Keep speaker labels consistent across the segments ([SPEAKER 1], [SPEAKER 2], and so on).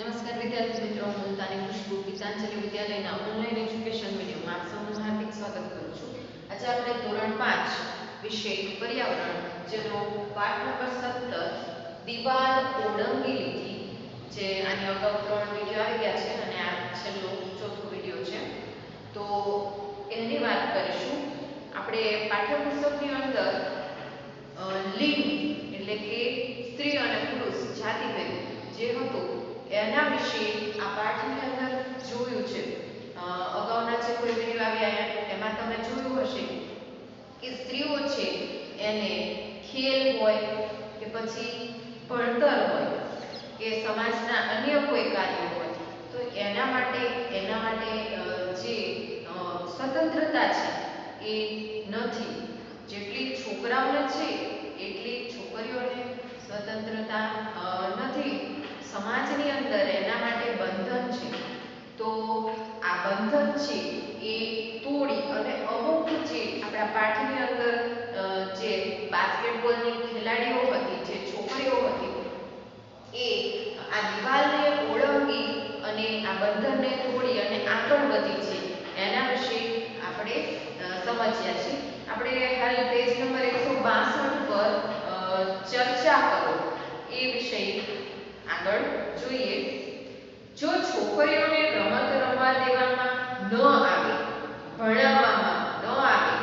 [SPEAKER 1] નમસ્કાર વિદ્યાર્થી મિત્રો, હું મુલતાની ખુશ્બુ, ગીતાંજલિ વિદ્યાલયના ઓનલાઈન એજ્યુકેશન મીડિયમમાં આપ સૌનું હાર્દિક સ્વાગત કરું છું. આજે આપણે ધોરણ પાંચ વિષય પર્યાવરણ, જેનો પાઠ નંબર સત્તર, દિવાલ ઓળંગી લીધી, જે આની અગાઉ ત્રણ વીડિયો આવી ગયા છે અને આ છેલ્લો ચોથો વીડિયો છે. તો એની વાત કરીશું. આપણે પાઠ્યપુસ્તકની અંદર લિંગ એટલે કે સ્ત્રી અને પુરુષ જાતિભેદ જે હતું એના વિશે આ પાઠની અંદર જોયું છે. અગાઉના જે કોઈ વીડિયો આવ્યા એમાં તમે જોયું હશે કે સ્ત્રીઓ છે, એને ખેલ હોય કે પછી ભણતર હોય કે સમાજના અન્ય કોઈ કાર્ય હોય, તો એના માટે એના માટે જે સ્વતંત્રતા છે, એ નથી. જેટલી છોકરાઓને છે, એટલી છોકરીઓને સ્વતંત્રતા નથી. સમાજની અંદર એના માટે બંધન છે. તો આ બંધન છે એ તોડી અને અમુક જે આપણા પાઠની અંદર જે બાસ્કેટબોલની ખેલાડીઓ હતી, જે છોકરીઓ હતી, એ આ દિવાલને ઓળંગી અને આ બંધનને તોડી અને આગળ વધી છે. એના વિશે આપણે સમજ્યા છીએ આપણે હાલ પેજ નંબર એકસો બાસઠ પર ચર્ચા કરો. એ વિષય આગળ જોઈએ. જો છોકરીઓને રમત રમવા દેવામાં ન આવે ભણાવવામાં ન આવે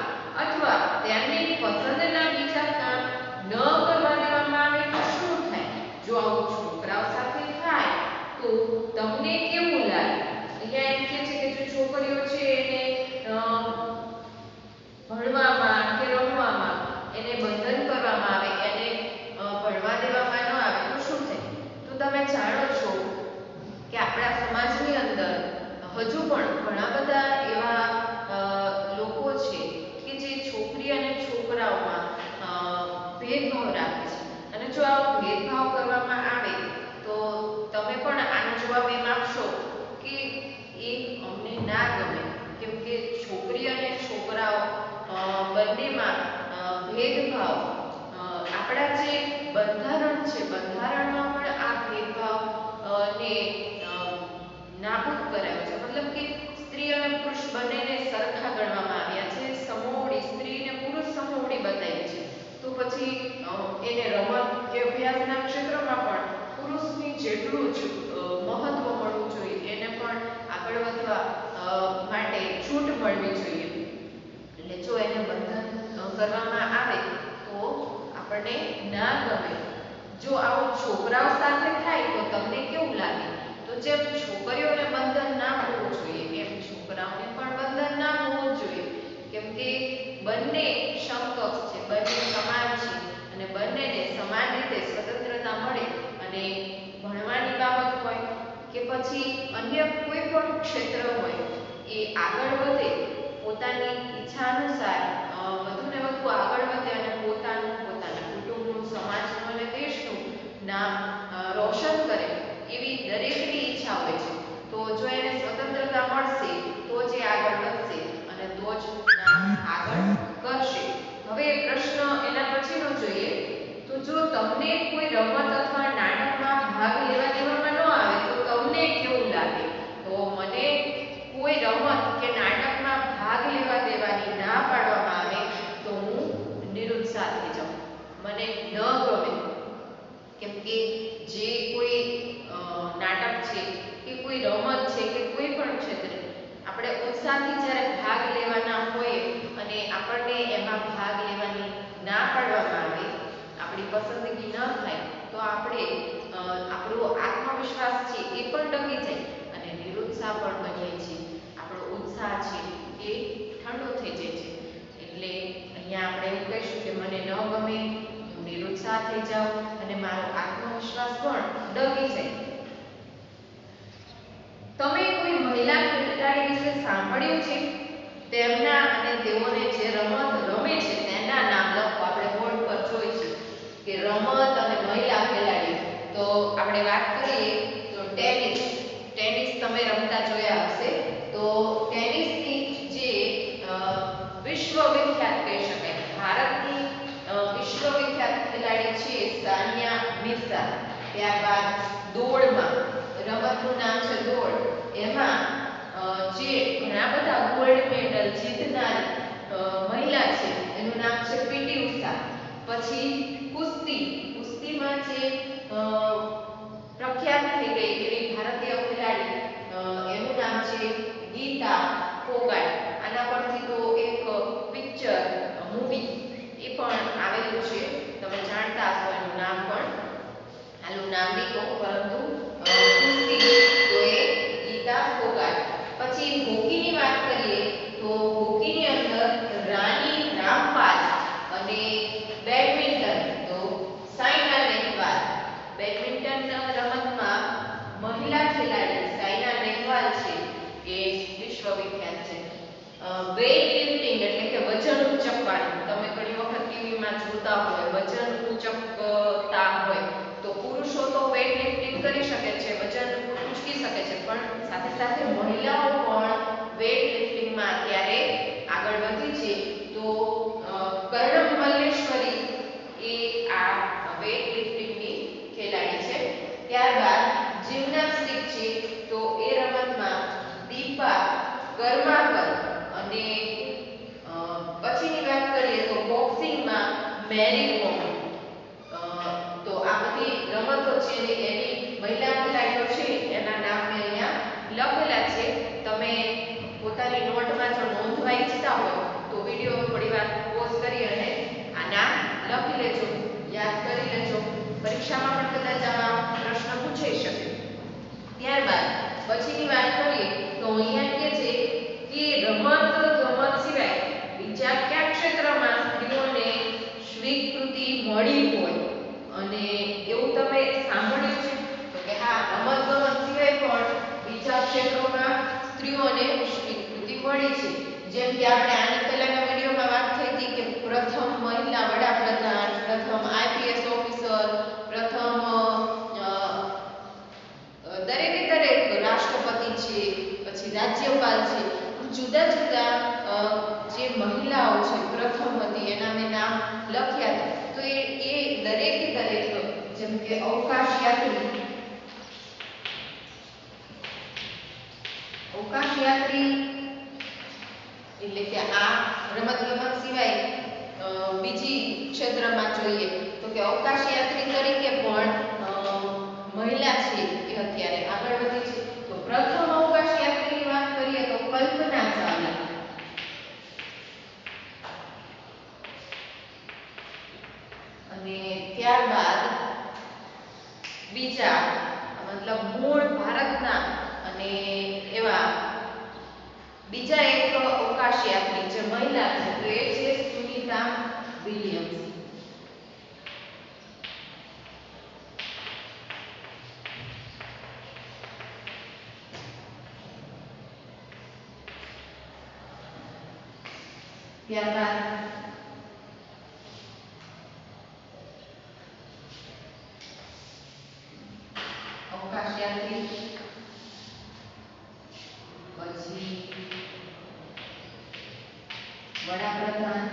[SPEAKER 1] અથવા તેમની પસંદના બીજા કામ ન કરવા દેવામાં આવે તો શું થાય જો આવું છોકરાઓ સાથે થાય તો તમને કેવું લાગે અહીંયા એમ કહે છે કે જો છોકરીઓ છે એને અ, ભણવામાં કે રમવામાં એને બંધન કરવામાં આવે એને અ, ભણવા દેવામાં ન આવે તો શું થાય તો તમે જાણો છો કે આપણા સમાજની અંદર હજુ પણ ઘણા બધા એવા અ, લોકો છે કે જે છોકરી અને છોકરાઓમાં અ, ભેદભાવ રાખે છે અને જો આવો ભેદભાવ કરવામાં આવે તો તમે પણ આનો જવાબ એમ આપશો કે એ અમને ના ગમે કેમ કે છોકરી અને છોકરાઓ અ, બંનેમાં ભેદભાવ આપણા જે બંધારણ છે, બંધારણમાં પણ આ ભેદભાવ ને નાબૂદ કરાયો છે. મતલબ કે સ્ત્રી અને પુરુષ બંનેને સરખા ગણવામાં આવ્યા છે. સમોવડી સ્ત્રી અને પુરુષ સમોવડી બતાવી છે. તો પછી એને રમત કે અભ્યાસના ક્ષેત્રમાં પણ પુરુષની જેટલું જ મહત્વ મળવું જોઈએ, એને પણ આગળ વધવા માટે છૂટ મળવી જોઈએ. એટલે જો એને બંધન કરવામાં આવે તો આપણને ના ગમે. જો આવું છોકરાઓ સાથે થાય તો તમને કેવું લાગે? તો જેમ છોકરીઓને બંધન ના હોવું જોઈએ છોકરાઓને પણ બંધન ના હોવું જોઈએ. કેમ બંને સમકક્ષ છે, બંને સમાન છે અને બંનેને સમાન રીતે સ્વતંત્રતા મળે અને ભણવાની બાબત હોય કે પછી અન્ય કોઈ પણ ક્ષેત્ર હોય, એ આગળ વધે પોતાની ઈચ્છા અનુસાર અ, વધુને વધુ આગળ વધે અને પોતાનું પોતાના કુટુંબનું સમાજનું અને દેશનું નામ રોશન કરે એવી દરેકની ઈચ્છા હોય છે. તો જો એને સ્વતંત્રતા મળશે તો જ એ આગળ વધશે અને તો જ આગળ કરશે. હવે પ્રશ્ન એના પછીનો જોઈએ. તો જો તમને કોઈ રમત અથવા નાટકમાં ભાગ લેવા દેવામાં ન આવે તો તમને કેવું લાગે? તો મને કોઈ રમત કે નાટકમાં ભાગ લેવા દેવાની ના પાડવામાં આવે તો હું નિરુત્સાહ થઈ જાઉં મને ન ગમે. કેમ કે જે કોઈ નાટક છે, કે કોઈ રમત છે, કે કોઈ પણ ક્ષેત્રે, આપણે ઉત્સાહથી જ્યારે ભાગ લેવાના હોય અને આપણને એમાં ભાગ લેવાની ના પાડવામાં આવે, આપણી પસંદગી ન થાય, તો આપણે આપણો આત્મવિશ્વાસ છે એ પણ ડગી જાય અને નિરુત્સાહ પણ બની છે. આપણો ઉત્સાહ છે એ ઠંડો થઈ જાય છે. એટલે અહીંયા આપણે એવું કહીશું કે મને ન ગમે નિરુત્સાહ થઈ જાઉં અને મારો આત્મવિશ્વાસ પણ ડગી જાય. તમે કોઈ મહિલા ખેલાડી વિશે સાંભળ્યું છે? તેમના અને તેઓને જે રમત રમે છે, તેના નામ લખો. આપણે બોર્ડ પર જોઈ છે કે રમત અને મહિલા ખેલાડી. તો આપણે વાત કરીએ તો ટેનિસ. ટેનિસ તમે રમતા જોયા હશે. તો ટેનિસની જે અ, વિશ્વ વિખ્યાત કહી શકાય ભારતની અ, વિશ્વ વિખ્યાત ખેલાડી છે સાનિયા મિર્ઝા ત્યારબાદ દોડમાં, રમતનું નામ છે દોડ. એમાં જે ઘણા બધા ગોલ્ડ મેડલ જીતનારી મહિલા છે, એનું નામ છે પીટી ઉષા. પછી કુસ્તી, કુસ્તીમાં જે પ્રખ્યાત થઈ ગઈ એવી ભારતીય ખેલાડી એનું નામ છે ગીતા ફોગાટ આના પરથી તો એક પિક્ચર મૂવી, એ પણ આવેલું છે. તમે જાણતા હશો એનું નામ પણ. આનું નામ નહીં પરંતુ કુસ્તી તો એ ગીતા ફોગાટ પછી હોકીની વાત કરીએ તો હોકીની અંદર રાની રામપાલ અને બેડમિન્ટન તો સાયના નેહવાલ બેડમિન્ટન રમતમાં મહિલા ખેલાડી સાયના નેહવાલ છે એ વિશ્વવિખ્યાત છે વેઇટ લિફ્ટિંગ એટલે કે વજન ઉંચકવાનું તમે ઘણી વખત ટીવીમાં જોતા હોય વજન ઉંચકતા હોય તો પુરુષો તો વેઇટ લિફ્ટિંગ કરી શકે છે વજન ઉંચકી શકે છે પણ સાથે સાથે મહિલાઓ પણ વેઇટ લિફ્ટિંગમાં અત્યારે આગળ વધી છે. તો અ, મલ્લેશ્વરી એ આ વેઇટ લિફ્ટિંગની ખેલાડી છે. ત્યારબાદ જિમ્નાસ્ટિક છે. તો એ રમતમાં દીપા કર્માકર અને પછીની વાત કરીએ તો બોક્સિંગમાં મેરી કોમ તો આ બધી રમતો છે એની મહિલા ખેલાડીઓ છે એના નામ મેં અહીંયા લખેલા છે તમે પોતાની નોટમાં જો નોંધવા ઈચ્છતા હોય તો વીડિયો થોડી વાર પોઝ કરી અને આ નામ લખી લેજો યાદ કરી લેજો પરીક્ષામાં પણ કદાચ આવા પ્રશ્ન પૂછાઈ શકે. ત્યારબાદ પછીની વાત કરીએ તો અહીંયા કે છે કે રમત ગમત સિવાય બીજા કયા ક્ષેત્રમાં સ્ત્રીઓને સ્વીકૃતિ મળી હોય. અને એવું તમે સાંભળ્યું છે? તો કે હા, રમત ગમત સિવાય પણ બીજા ક્ષેત્રોમાં સ્ત્રીઓને સ્વીકૃતિ મળી છે. જેમ કે આપણે આની પહેલાના વિડીયોમાં વાત થઈ હતી કે પ્રથમ મહિલા વડાપ્રધાન, પ્રથમ આઈપીએસ ઓફિસર પ્રથમ અ, દરેકે દરેક રાષ્ટ્રપતિ છે પછી રાજ્યપાલ છે. જુદા જુદા જે મહિલાઓ છે, પ્રથમ હતી, એના મેં નામ લખ્યા તો એ એ દરેકે દરેક, જેમ કે અવકાશ યાત્રી. અવકાશ યાત્રી એટલે કે આ રમત ગમત સિવાય બીજી ક્ષેત્રમાં જોઈએ તો કે અવકાશ યાત્રી તરીકે પણ મહિલા છે એ અત્યારે આગળ વધી છે. પ્રથમ અવકાશ યાત્રીની વાત કરીએ તો કલ્પના ચાવલા. અને ત્યારબાદ બીજા, મતલબ મૂળ ભારતના અને એવા બીજા એક અવકાશ યાત્રી જે મહિલા છે, તો એ છે સુનિતા વિલિયમ્સ. ત્યારબાદ અવકાશ યાત્રી પછી વડાપ્રધાન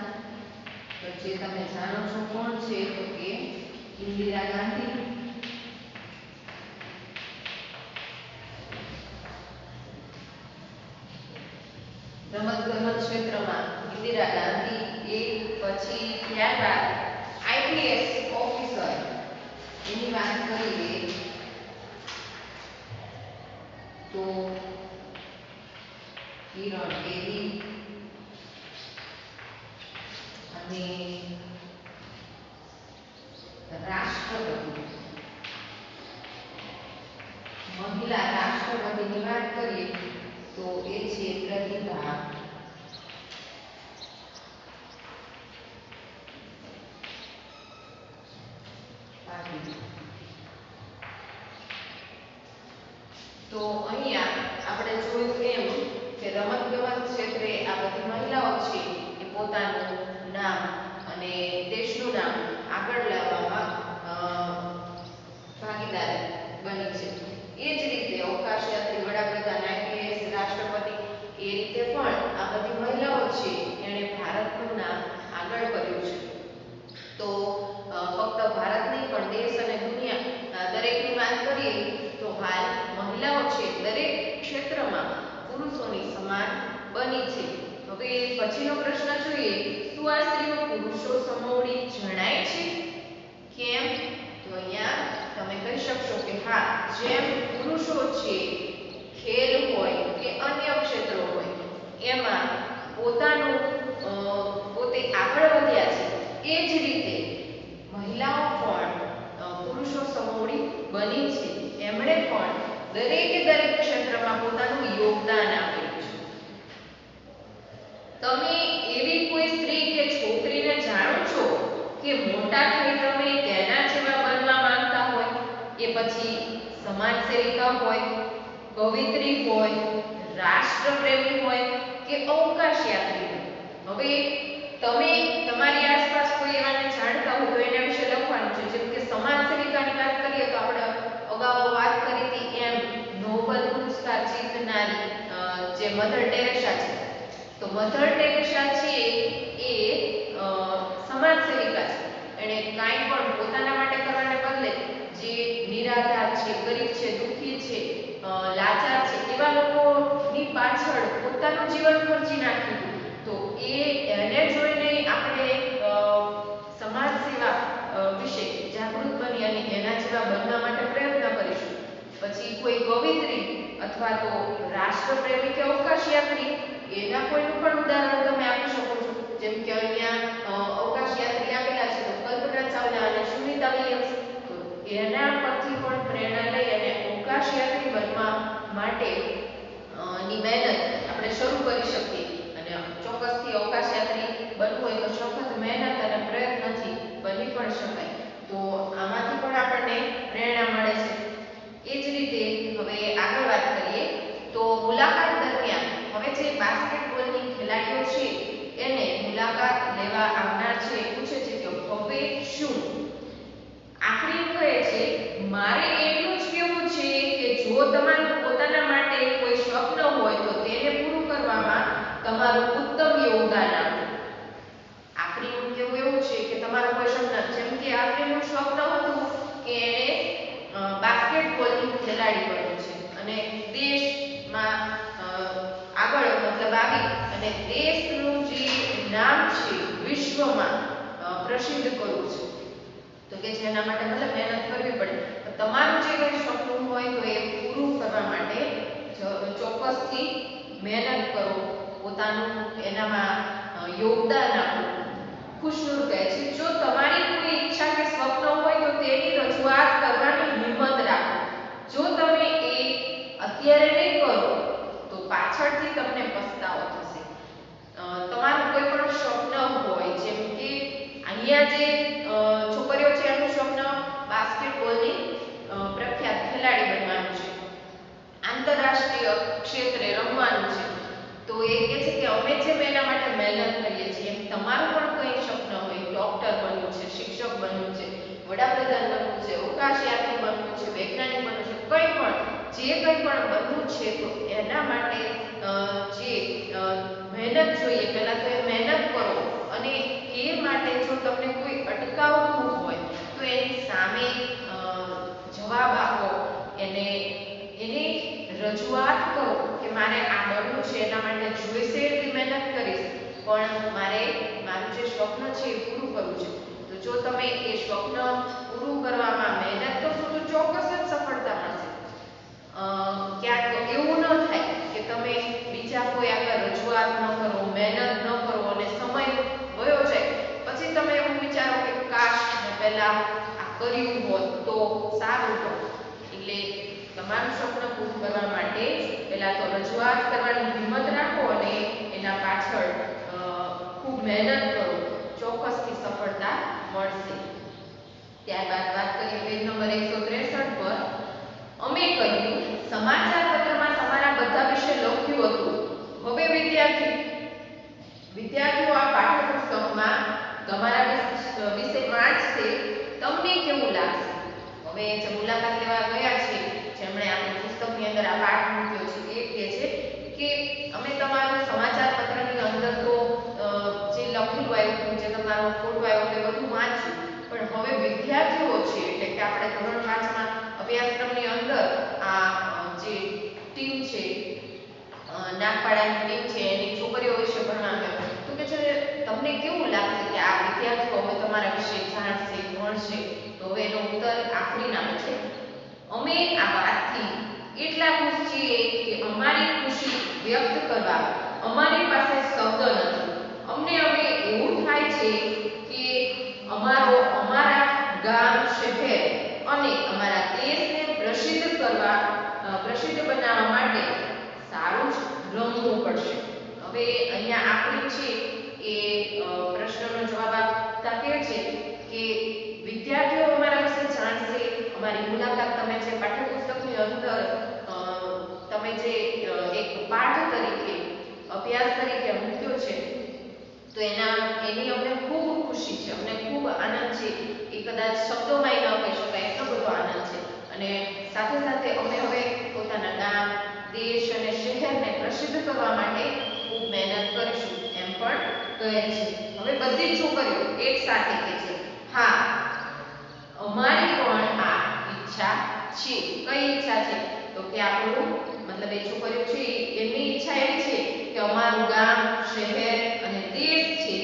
[SPEAKER 1] તો જે તમે જાણો છો કોણ છે તો કે ઇન્દિરા ગાંધી રમત ગમત ક્ષેત્રમાં ઇન્દિરા ગાંધી એ પછી આઈપીએસ ઓફિસર એની વાત કરીએ, તો અને રાષ્ટ્રપતિ. મહિલા રાષ્ટ્રપતિની વાત કરીએ, તો એ છે પ્રતિભા તો અહીંયા આપણે જોયું એમ કે રમત ગમત ક્ષેત્રે આ બધી મહિલાઓ છે એ પોતાનું નામ અને દેશનું નામ આગળ લાવવામાં અ, ભાગીદાર બની છે એ જ રીતે અવકાશ યાત્રી વડાપ્રધાન આઈપીએસ રાષ્ટ્રપતિ એ રીતે પણ આ બધી મહિલાઓ છે એણે ભારતનું નામ આગળ કર્યું છે તો અ, ફક્ત ભારત નહીં પણ દેશ અને દુનિયા અ, દરેકની વાત કરીએ તો હાલ મહિલા સમાન બની છે હવે પછીનો પ્રશ્ન જોઈએ શું આ સ્ત્રીઓ પુરુષો સમોવડી જણાય છે કેમ તો અહીંયા તમે કહી જેમ પુરુષો છે, ખેલ હોય કે અન્ય ક્ષેત્રો હોય, એમાં પોતાનું પોતે આગળ વધ્યા છે, એ જ રીતે મહિલાઓ પણ પુરુષો સમોડી બની છે. એમણે પણ દરેકે દરેક ક્ષેત્રમાં પોતાનું યોગદાન આપ્યું છે. તમે એવી કોઈ સ્ત્રી કે છોકરીને જાણો છો કે મોટા થઈ તમે તેના જેવા બનવા માંગતા હોય? એ પછી સમાજ સેવિકા હોય, કવિત્રી હોય, રાષ્ટ્રપ્રેમી હોય કે અવકાશ યાત્રી હોય. હવે તમે તમારી આસપાસ કોઈ એવાને જાણતા હો તો એના વિશે લખવાનું છે. જેમ કે સમાજ સેવિકાની વાત કરીએ તો આપણે અગાઉ વાત કરી હતી એમ નોબલ પુરસ્કાર જીતનારી જે મધર ટેરેસા છે. તો મધર ટેરેસા છે એ સમાજ સેવિકા છે. એણે કાંઈ પણ પોતાના માટે કરવાને બદલે જે નિરાધાર છે, ગરીબ છે, દુઃખી છે લાચાર છે, એવા લોકોની પાછળ પોતાનું જીવન ખર્ચી નાખ્યું. તો એને જોઈને આપણે સમાજ સેવા વિશે જાગૃત બની અને એના જેવા બનવા માટે પ્રયત્ન કરીશું. પછી કોઈ કવિત્રી અથવા તો રાષ્ટ્રપ્રેમી કે અવકાશ યાત્રી, એના કોઈનું પણ ઉદાહરણ તમે આપી શકો છો. જેમ કે અહીંયા અવકાશયાત્રી અવકાશ યાત્રી આપેલા છે કલ્પના ચાવલા અને સુનિતા વિલિયમ્સ એના પરથી પણ પ્રેરણા લઈ અને અવકાશ યાત્રી બનવા માટે ની મહેનત આપણે શરૂ કરી શકીએ. અને ચોક્કસથી અવકાશ યાત્રી બનવું હોય તો સખત મહેનત અને પ્રયત્નથી બની પણ શકાય. તો આમાંથી પણ આપણને પ્રેરણા મળે છે. એ જ રીતે હવે આગળ વાત કરીએ, તો મુલાકાત દરમિયાન હવે જે બાસ્કેટબોલની ખેલાડીઓ છે, એને મુલાકાત લેવા આવનાર છે એ પૂછે છે કે હવે શું આખરી કહે છે મારે એટલું જ કહેવું છે કે જો તમારું પોતાના માટે કોઈ સ્વપ્ન હોય તો તેને પૂરું કરવામાં તમારું ઉત્તમ યોગદાન આપો આખરીનું કેવું એવું છે કે તમારો કોઈ સ્વપ્ન જેમ કે આખરીનું સ્વપ્ન હતું કે એણે અ, બાસ્કેટબોલની ખેલાડી બનવું છે અને દેશમાં અ, આગળ મતલબ આવી અને દેશનું જે નામ છે વિશ્વમાં પ્રસિદ્ધ કરવું છે? તો કે જેના માટે મતલબ મહેનત કરવી પડે. તમારું જે કંઈ સપનું હોય તો એ પૂરું કરવા માટે ચોક્કસથી મહેનત કરો. પોતાનું એનામાં યોગદાન આપો. ખુશનુર કહે છે જો તમારી કોઈ ઈચ્છા કે સ્વપ્ન હોય તો તેની રજૂઆત કરવાની હિંમત રાખો જો તમે એ અત્યારે નહીં કરો તો પાછળથી તમને પસ્તાવો થશે અ, તમારું કોઈ પણ સ્વપ્ન હોય જેમ કે અહીંયા જે અ, છોકરીઓ છે એનું સ્વપ્ન બાસ્કેટબોલની અ, પ્રખ્યાત ખેલાડી બનવાનું છે આંતરરાષ્ટ્રીય ક્ષેત્રે રમવાનું છે તો એ કહે છે કે અમે જેમ એના માટે મહેનત કરીએ છીએ એમ તમારું પણ કંઈ સ્વપ્ન હોય ડૉક્ટર બનવું છે શિક્ષક બનવું છે વડાપ્રધાન બનવું છે અવકાશ યાત્રી બનવું છે વૈજ્ઞાનિક બનવું છે કંઈ પણ જે કંઈ પણ બનવું છે, તો એના માટે જે મહેનત જોઈએ, પહેલાં તો એ મહેનત કરો અને એ માટે જો તમને કોઈ અટકાવતું હોય, તો એની સામે જવાબ આપો. એને, એની રજૂઆત કરો કે મારે આ બનવું છે, એના માટે જોઈશે એટલી મહેનત કરીશ. પણ મારે, મારું જે સ્વપ્ન છે એ પૂરું કરવું છે. તો જો તમે એ સ્વપ્ન પૂરું કરવામાં મહેનત કરશો, તો ચોક્કસ જ ક્યાંક એવું ન થાય કે તમે બીજા કોઈ આગળ રજૂઆત ન કરો, મહેનત ન કરો અને સમય વયો જાય. પછી તમે એવું વિચારો કે કાશ મેં પહેલાં આ કર્યું હોત તો સારું હોત. એટલે તમારું સ્વપ્ન પૂરું કરવા માટે પહેલાં તો રજૂઆત કરવાની હિંમત રાખો અને એના પાછળ ખૂબ મહેનત કરો. ચોક્કસથી સફળતા મળશે. ત્યારબાદ વાત કરીએ પેજ નંબર એકસો ત્રેસઠ પર. અમે કહ્યું સમાચાર પત્રમાં તમારા બધા વિશે લખ્યું હતું. હવે વિદ્યાર્થી વિદ્યાર્થીઓ આ પાઠ્યપુસ્તકમાં તમારા વિશ- વિશે વાંચશે તમને કેવું લાગશે હવે જે મુલાકાત લેવા ગયા છે જેમણે આપણી પુસ્તકની અંદર આ પાઠ મૂક્યો છે એ કહે છે કે અમે તમારું સમાચાર પત્રની અંદર તો અ, જે લખેલું આવ્યું જે તમારો ફોટો આવ્યો તે બધું વાંચ્યું પણ હવે વિદ્યાર્થીઓ છે એટલે કે આપણે ધોરણ અ, જે ટીમ છે એની છોકરીઓ વિશે ભણાવે તો કે છે તમને કેવું લાગશે કે આ વિદ્યાર્થીઓ હવે તમારા વિશે જાણશે ભણશે? તો હવે એનો ઉત્તર આફરીન નામ છે. અમે આ વાતથી એટલા ખુશ છીએ કે અમારી ખુશી વ્યક્ત કરવા અમારી પાસે શબ્દ નથી. અમને હવે એવું થાય છે કે અમારો અમારા ગામ શહેર અને અમારા દેશને પ્રસિદ્ધ કરવા પ્રસિદ્ધ બનાવવા પડશે હવે અહીંયા આપણે છે એ પ્રશ્નનો જવાબ આપતા કે છે કે વિદ્યાર્થીઓ અમારા વિશે જાણશે. અમારી મુલાકાત તમે જે પાઠ્યપુસ્તકની અંદર તમે જે એક પાઠ તરીકે, અભ્યાસ તરીકે મૂક્યો છે, તો એના, એની અમને ખૂબ ખુશી છે. અમને ખૂબ આનંદ છે એ કદાચ શબ્દોમાં ન કહી શકાય, એટલો બધો આનંદ છે. અને સાથે સાથે અમે હવે પોતાના ગામ દેશ અને શહેરને પ્રસિદ્ધ કરવા માટે ખૂબ મહેનત કરીશું. એમ પણ કહે છે. હવે બધી છોકરીઓ એક સાથે કહે છે, હા, અમારી પણ આ ઈચ્છા છે. કઈ ઈચ્છા છે? તો કે આપણું, મતલબ એ છોકરીઓ છે, એમની ઈચ્છા એવી છે કે અમારું ગામ, શહેર અને દેશ છે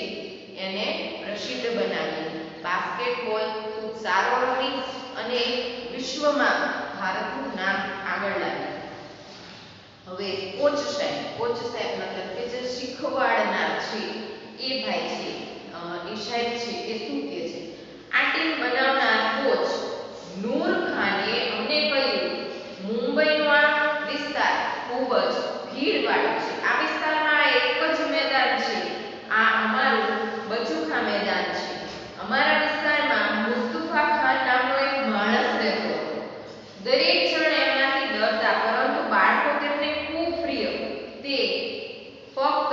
[SPEAKER 1] એને પ્રસિદ્ધ બનાવીએ. બાસ્કેટબોલ ખૂબ સારો રમી અને વિશ્વમાં ભારતનું નામ આગળ લાવીએ. હવે કોચ સાહેબ કોચ સાહેબ મતલબ કે જે શીખવાડનાર છે, એ ભાઈ છે એ સાહેબ છે, એ શું કહે છે? આ ટીમ બનાવનાર કોચ નૂર ખાને અમને કહ્યું મુંબઈનો આ વિસ્તાર ખૂબ જ ભીડવાળો છે. આ વિસ્તારમાં એક જ મેદાન છે. આ અમારું બચુખા મેદાન છે. અમારા વિસ્તારમાં મુસ્તફા ખાન નામનો એક માણસ રહેતો હતો દરેક જણ એમનાથી ડરતા પરંતુ બાળકો તેમને ખૂબ પ્રિય તે ફક્ત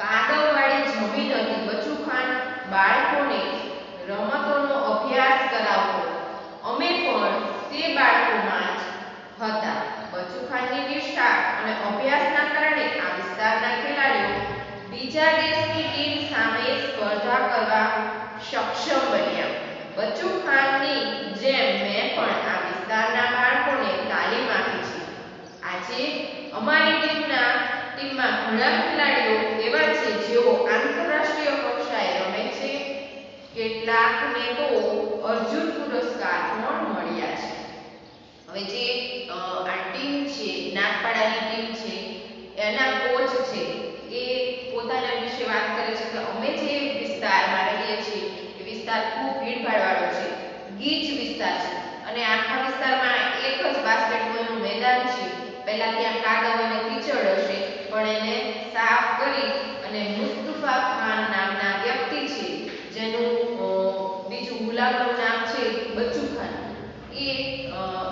[SPEAKER 1] કાદવવાળી જમીન હતી બચુ ખાન બાળકોને રમતોનો અભ્યાસ કરાવતો અમે પણ તે બાળકોમાં જ હતા બચુ ખાનની નિષ્ઠા અને અભ્યાસના કારણે આ વિસ્તારના ખેલાડીઓ બીજા દેશની ટીમ સામે સ્પર્ધા કરવા સક્ષમ બન્યા બચુ ખાનની જેમ મેં પણ આ વિસ્તારના બાળકોને તાલીમ આપી છે આજે અમારી ટીમના ટીમમાં ઘણા ખેલાડીઓ એવા છે જેઓ આંતરરાષ્ટ્રીય કક્ષાએ રમે છે કેટલાકને તો અર્જુન પુરસ્કાર પણ મળ્યા છે હવે જે અ, આ ટીમ છે નાગપાડાની ટીમ છે એના કોચ છે એ પોતાના વિશે વાત કરે છે કે અમે જે વિસ્તારમાં રહીએ છીએ, એ વિસ્તાર ખૂબ ભીડભાડવાળો છે, ગીચ વિસ્તાર છે. અને આખા વિસ્તારમાં એક જ બાસ્કેટબોલનું મેદાન છે. પહેલા ત્યાં કાદવ અને કીચડ હશે, પણ એને સાફ કરી અને મુસ્તફા ખાન નામના વ્યક્તિ છે, જેનું બીજું ગુલામનું નામ છે બચ્ચુ ખાન. એ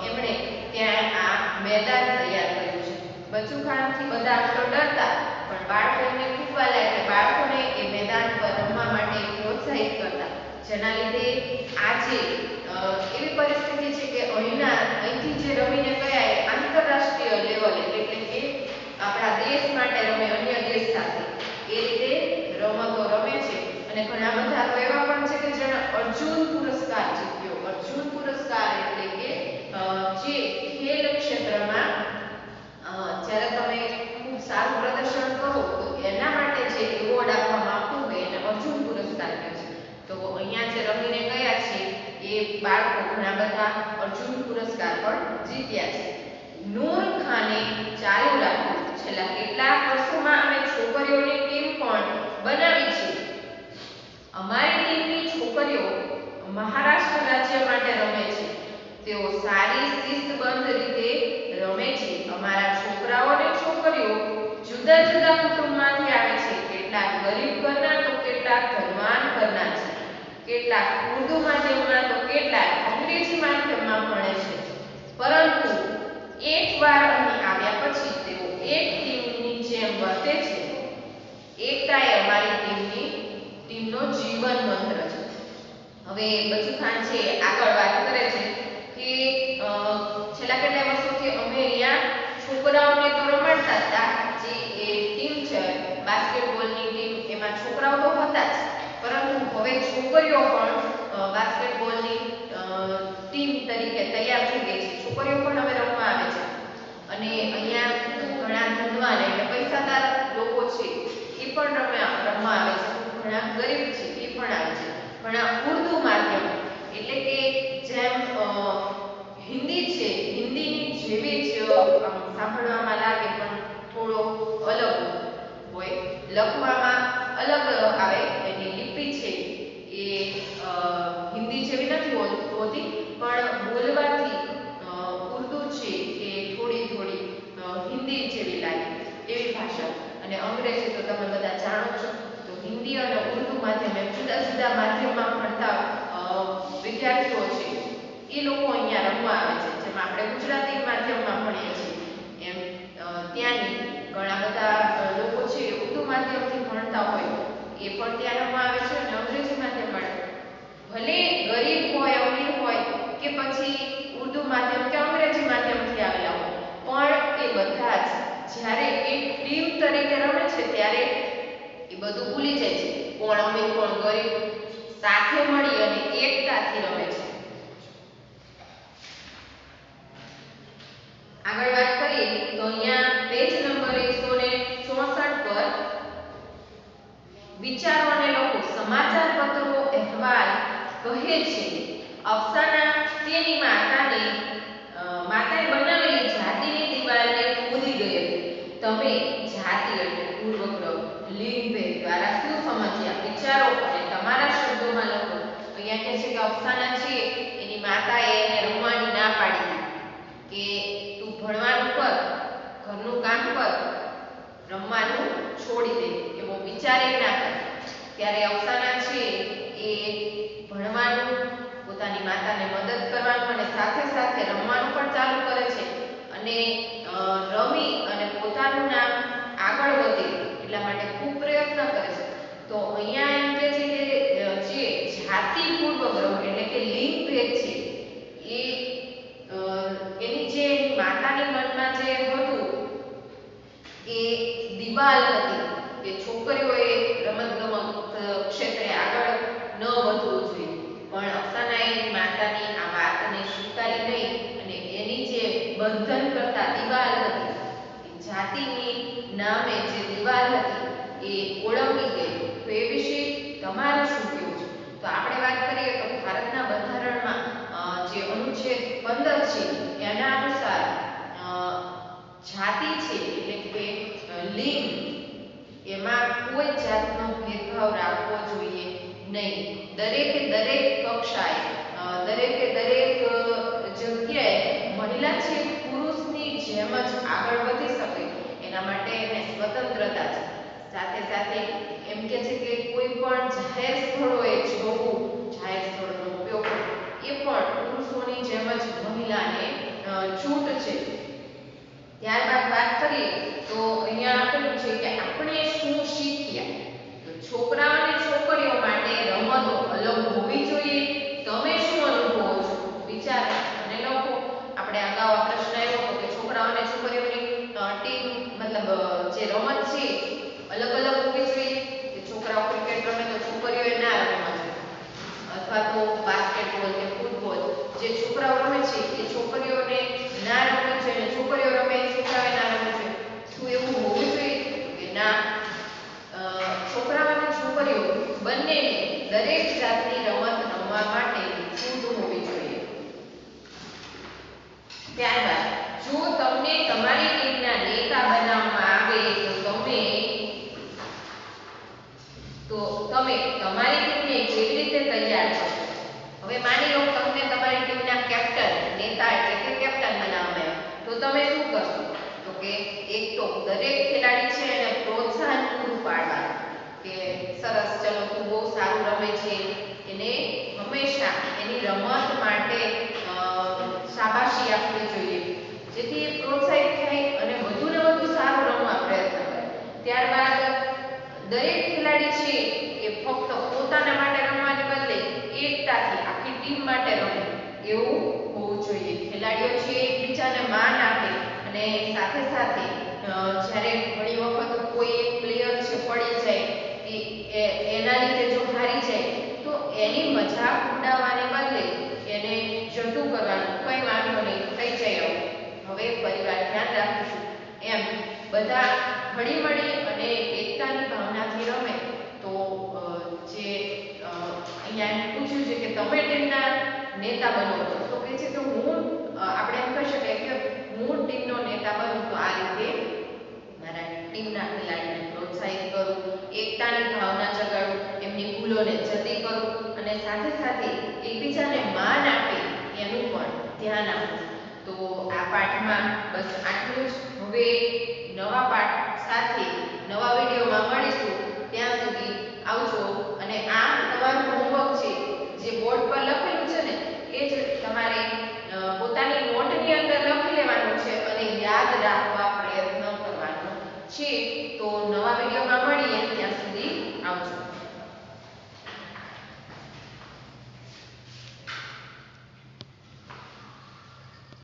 [SPEAKER 1] એમણે ત્યાં આ મેદાન તૈયાર કર્યું છે. બચ્ચુ ખાનથી બધા તો ડરતા, પણ બાળકો એમને ખૂબ વાલા એટલે બાળકોને એ મેદાન પર રમવા માટે પ્રોત્સાહિત કરતા. જેના લીધે આજે એવી પરિસ્થિતિ છે કે અહીંના, અહીંથી જે રમીને ગયા એ આંતરરાષ્ટ્રીય લેવલે એટલે કે આપણા દેશ માટે રમે અન્ય દેશ સાથે. એ રીતે રમતો રમે છે. અને ઘણા બધા તો એવા પણ છે કે જેણે અર્જુન પુરસ્કાર જીત્યો. અર્જુન પુરસ્કાર એટલે કે જે ખેલ ક્ષેત્રમાં જ્યારે તમે ખૂબ સારું પ્રદર્શન કરો તો એના માટે જે એવોર્ડ આપવામાં આવતું હોય એને અર્જુન પુરસ્કાર કહે છે તો અહીંયા જે રમીને ગયા છે એ બાળકો ઘણા બધા અર્જુન પુરસ્કાર પણ જીત્યા છે. નૂર ખાને ચાલુ રાખ્યું. છેલ્લા કેટલાક વર્ષોમાં અમે છોકરીઓની ટીમ પણ બનાવી છે. અમારી ટીમની છોકરીઓ મહારાષ્ટ્ર રાજ્ય માટે રમે છે. તેઓ સારી શિસ્તબદ્ધ રીતે રમે છે. અમારા છોકરાઓ અને છોકરીઓ જુદા જુદા કુટુંબમાંથી આવે છે. કેટલાક ગરીબ ઘરના તો કેટલાક છે કેટલાક ઉર્દુ માધ્યમમાં તો કેટલાક અંગ્રેજી માધ્યમમાં ભણે છે. પરંતુ એકવાર અહીં આવ્યા પછી તેઓ એક ટીમની જેમ વર્તે છે. એકતા એ અમારી ટીમની ટીમનો જીવન મંત્ર છે. હવે બચુ ખાન છે, આગળ વાત કરે છે કે છેલ્લા કેટલા વર્ષોથી અમે અહીંયા છોકરાઓને તો રમાડતા હતા, જે એ ટીમ છે, બાસ્કેટબોલની ટીમ, એમાં છોકરાઓ તો હતા જ. પરંતુ હવે છોકરીઓ પણ બાસ્કેટબોલની ટીમ તરીકે તૈયાર થઈ ગઈ છે. છોકરીઓ પણ હવે રમવા આવે છે. અને અહીંયા ઘણા ધનવાન એટલે પૈસાદાર લોકો છે, એ પણ રમ્યા, રમવા આવે છે. ઘણા ગરીબ છે, એ પણ આવે છે. ઘણા ઉર્દુ માધ્યમ, એટલે કે જેમ હિન્દી છે, હિન્દીની જેવી જ સાંભળવામાં લાગે પણ થોડો અલગ હોય. લખવામાં અલગ આવે એની લિપિ છે એ અ, હિન્દી જેવી નથી હોત- હોતી પણ બોલવાથી અ, ઉર્દુ છે એ થોડી થોડી અ, હિન્દી જેવી લાગે એવી ભાષા અને અંગ્રેજી તો તમે બધા જાણો છો તો હિન્દી અને ઉર્દુ માધ્યમ, જુદા જુદા માધ્યમમાં ભણતા વિદ્યાર્થીઓ છે, એ લોકો અહીંયા રમવા આવે છે. જેમાં આપણે ગુજરાતી માધ્યમમાં ભણીએ છીએ. એમ ત્યાંની ઘણા બધા લોકો છે એ ઉર્દુ માધ્યમથી ભણતા હોય, એ પણ ત્યાં રમવા આવે છે અને અંગ્રેજી માધ્યમ પણ ભલે ગરીબ હોય, અમીર હોય, કે પછી ઉર્દુ માધ્યમ કે અંગ્રેજી માધ્યમથી આવેલા હોય, પણ એ બધા જ જ્યારે એક ટીમ તરીકે રમે છે, ત્યારે એ બધું ભૂલી જાય છે. કોણ અમીર કોણ ગરીબ સાથે મળી અને એકતાથી રમે છે. આગળ વાત કરીએ, તો અહીંયા પેજ નંબર 164 પર વિચારો અને લોકો સમાચાર પત્રો, અહેવાલ કહે છે. અફસાના તેની માતાને અ, માતાએ બનાવેલી જાતિની દિવાલને કૂદી ગઈ હતી તમે જાતિ એટલે પૂર્વગ્રહ લિંગ ભેદ દ્વારા શું સમજ્યા વિચારો અને તમારા શબ્દોમાં લખો અહીંયા કહે છે કે અફસાના છે એની માતાએ એને રમવાની ના પાડી હતી કે તું ભણવાનું કર કર રમવાનું છોડી દે એવો વિચાર ના કરે. ત્યારે અવસાના છે એ ભણવાનું, પોતાની માતાને મદદ કરવાનું અને સાથે સાથે રમવાનું પણ ચાલુ કરે છે. અને રમી અને પોતાનું નામ આગળ વધે એટલા માટે ખૂબ પ્રયત્ન કરે છે. તો અહીંયા એમ કે છે કે જે જાતિ પૂર્વગ્રહ એટલે કે લિંગ ભેદ છે, એ અ, એની જે એની માતાની મનમાં જે હતું એ દિવાલ હતી કે છોકરીઓએ રમતગમત ક્ષેત્રે આગળ ન વધવું જોઈએ. પણ અફસાનાએ માતાની આ વાતને સ્વીકારી નહીં અને એની જે બંધન કરતા દિવાલ હતી જાતિની નામે જે દિવાલ હતી, એ ઓળંગી ગઈ. તો એ વિશે તમારે શું કહેવું છે? તો આપણે વાત કરીએ તો ભારતના બંધારણમાં જે અનુચ્છેદ પંદર છે, એના અનુસાર જાતિ છે લિંગ, એમાં કોઈ જાતનો ભેદભાવ રાખવો જોઈએ નહીં. દરેકે દરેક કક્ષાએ દરેકે દરેક જગ્યાએ મહિલા છે પુરુષની જેમ જ આગળ વધી શકે. એના માટે એને સ્વતંત્રતા છે. સાથે સાથે એમ કે છે કે કોઈ પણ જાહેર સ્થળોએ જોવું, જાહેર સ્થળોનો ઉપયોગ એ પણ પુરુષોની જેમ જ મહિલાને છૂટ છે. ત્યારબાદ વાત કરીએ, તો અહીંયા આપેલું છે કે આપણે શું શીખ્યા? તો છોકરા અને છોકરીઓ માટે રમતો અલગ હોવી જોઈએ. તમે શું અનુભવો છો? વિચારો અને લખો. આપણે અગાઉ આ પ્રશ્ન આવ્યો હતો કે છોકરાઓ અને છોકરીઓની ટીમ મતલબ જે રમત છે, અલગ અલગ હોવી જોઈએ. કે છોકરાઓ ક્રિકેટ રમે તો છોકરીઓએ ના રમવા જોઈએ. અથવા તો બાસ્કેટબોલ કે ફૂટબોલ. જે છોકરાઓ રમે છે, એ છોકરીઓને ના જોઈએ અને છોકરીઓ રમે એ છોકરાઓએ ના જોઈએ શું એવું હોવું જોઈએ? કે ના. છોકરાઓ અને છોકરીઓ બંનેને દરેક જાતની રમત રમવા માટે છૂટ હોવી જોઈએ. ત્યારબાદ, જો તમને તમારી ટીમના નેતા બનાવવામાં આવે તો તમે તો તમે તમારી ટીમને કેવી રીતે તૈયાર કરશો? હવે માની લો તમને તમારી ટીમના કેપ્ટન નેતા એટલે કે કેપ્ટન બનાવવામાં આવ્યા તો તમે શું કરશો તો કે એક તો દરેક ખેલાડી છે એને પ્રોત્સાહન પૂરું પાડવાનું કે સરસ, ચલો તું બહુ સારું રમે છે. એને હંમેશા એની રમત માટે શાબાશી આપવી જોઈએ. જેથી એ પ્રોત્સાહિત થાય અને વધુ ને વધુ સારું રમવા પ્રયત્ન કરે. ત્યારબાદ દરેક ખેલાડી છે એ ફક્ત પોતાના માટે રમવાને બદલે એકતાથી આખી ટીમ માટે રમે. એવું હોવું જોઈએ. ખેલાડીઓ છે એકબીજાને માન આપે અને સાથે સાથે જ્યારે ઘણી વખત કોઈ એક પ્લેયર છે પડી જાય એના લીધે જો હારી જાય, તો એની મજાક ઉડાવવાને બદલે એને જતું કરવાનું કંઈ વાંધો નહીં, થઈ જાય આવું. હવે પરિવાર ધ્યાન એમ, બધા હળી મળી અને એકતાની ભાવનાથી રમે, તો જે અહીંયા પૂછ્યું છે કે તમે ટીમના નેતા બનો છો, તો કહે છે કે હું આપણે એમ કહી શકાય કે હું ટીમનો નેતા બનું તો આ રીતે મારા ટીમના ખેલાડીને પ્રોત્સાહિત કરું, એકતાની ભાવના જગાડું, એમની ભૂલોને જતી કરું અને સાથે સાથે એકબીજાને માન આપે એનું પણ ધ્યાન આપું. તો આ પાઠમાં બસ આટલું હવે નવા પાઠ સાથે નવા વિડીયોમાં મળીશું. ત્યાં સુધી આવજો અને આ તમારું હોમવર્ક છે, જે બોર્ડ પર લખેલું છે ને, એ જ તમારે પોતાની નોટની અંદર લખી લેવાનું છે અને યાદ રાખવાનું છે તો નવા વિડીયોમાં મળીએ ત્યાં